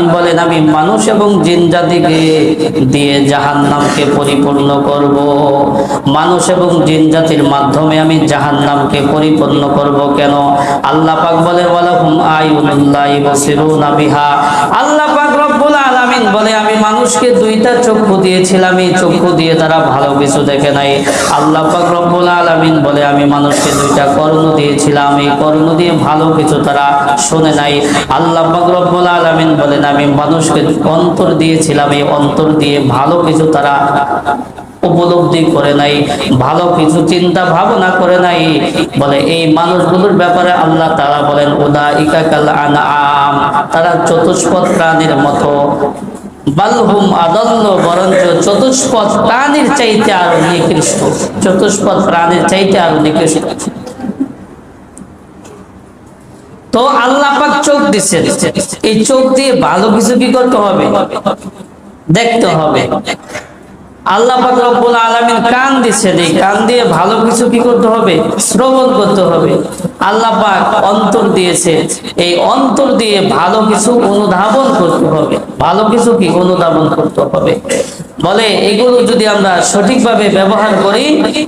আলামিন বলেন, আমি মানুষ এবং জিন জাতিকে দিয়ে জাহান্নামকে পরিপূর্ণ করব। মানুষ এবং জিন জাতির মাধ্যমে আমি জাহান্নামকে পরিপূর্ণ করব কেন? আল্লাহ পাক বলে ওয়ালাহুম হুম বসিরুনা আল্লাহ পাক আলামিন বলে, আমি মানুষকে দুইটা চক্ষু দিয়েছিলাম, এই চক্ষু দিয়ে তারা ভালো কিছু দেখে নাই। আল্লাহ পাক রব্বুল আলামিন বলে, আমি মানুষকে দুইটা কর্ণ দিয়েছিলাম, এই কর্ণ দিয়ে ভালো কিছু তারা শুনে নাই। আল্লাহ পাক রব্বুল আলামিন বলেন, আমি মানুষকে অন্তর দিয়েছিলাম, এই অন্তর দিয়ে ভালো কিছু তারা উপলব্ধি করে নাই, ভালো কিছু চিন্তা ভাবনা করে নাই। বলে, এই মানুষগুলোর ব্যাপারে আল্লাহ তারা বলেন উদা ইকাকাল আনাম তারা চতুষ্পদ প্রাণীর মতো। বালহুম আদল্য বরঞ্চ চতুষ্পদ প্রাণীর চাইতে আরও নিকৃষ্ট। চতুষ্পদ প্রাণীর চাইতে আরও নিকৃষ্ট। তো আল্লাহ পাক চোখ দিচ্ছেন। এই চোখ দিয়ে ভালো কিছু কি করতে হবে? দেখতে হবে। আল্লাহ পাক কান কান দিয়ে ভালো কিছু কি করতে হবে? শ্রবণ করতে হবে। আল্লাহ অন্তর দিয়েছে। এই অন্তর দিয়ে ভালো কিছু অনুধাবন করতে হবে। ভালো কিছু কি অনুধাবন করতে হবে? বলে, এগুলো যদি আমরা সঠিকভাবে ব্যবহার করি,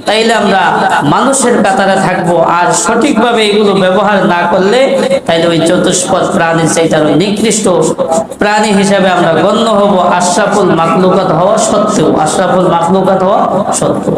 তাইলে আমরা মানুষের কাতারে থাকব। আর সঠিকভাবে এগুলো ব্যবহার না করলে, তাইলে ওই চতুষ্পদ প্রাণী চাইতে ওই নিকৃষ্ট প্রাণী হিসাবে আমরা গণ্য হব। আশরাফুল মাকলুকাত হওয়া সত্ত্বেও, আশরাফুল মাকলুকাত হওয়া সত্ত্বেও।